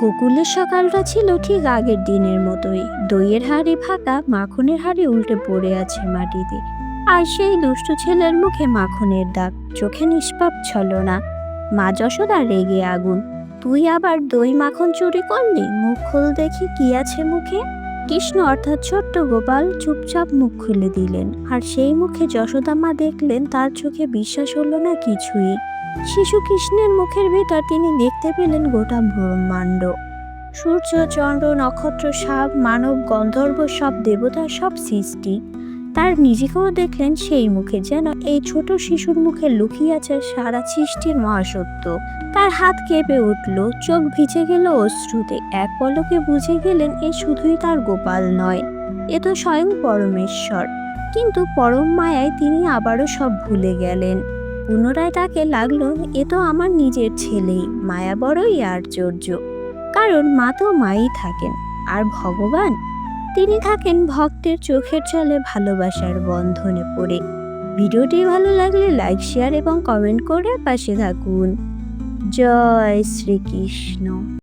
গোকুলের সকালটা ছিল ঠিক আগের দিনের মতোই। দইয়ের হাড়ি ফাঁকা, মাখনের হাড়ি উল্টে পড়ে আছে মাটিতে। আর সেই দুষ্টু ছেলের মুখে মাখনের দাগ, চোখে নিষ্পাপ ছলনা। মা যশোদা রেগে আগুন। তুই আবার দই মাখন চুরি করলি? মুখ খোল দেখি কি আছে মুখে। কৃষ্ণ অর্থাৎ ছোট্ট গোপাল চুপচাপ মুখ খুলে দিলেন। আর সেই মুখে যশোদা মা দেখলেন তার চোখে বিশ্বাস হলো না কিছুই। শিশু কৃষ্ণের মুখের ভেতর তিনি দেখতে পেলেন গোটা ব্রহ্মাণ্ড। সূর্য, চন্দ্র, নক্ষত্র সাপ মানব, গন্ধর্ব সব, দেবতা সব সৃষ্টি। তার নিজেকেও দেখলেন সেই মুখে যেন এই ছোট শিশুর মুখে লুকিয়ে আছে সারা সৃষ্টির মহাসত্য। তার হাত কেঁপে উঠল, চোখ ভিজে গেল অশ্রুতে। এক পলকে বুঝে গেলেন এ শুধুই তার গোপাল নয়, এ তো স্বয়ং পরমেশ্বর। কিন্তু পরম মায়ায় তিনি আবারও সব ভুলে গেলেন। পুনরায় তাকে লাগল, এ তো আমার নিজের ছেলেই, মায়া বড়ই আশ্চর্য। কারণ মা তো মাই থাকেন, আর ভগবান? তিনি থাকেন ভক্তের চোখের চলে ভালোবাসার বন্ধনে পড়ে। ভিডিওটি ভালো লাগলে লাইক, শেয়ার এবং কমেন্ট করে পাশে থাকুন। জয় শ্রীকৃষ্ণ।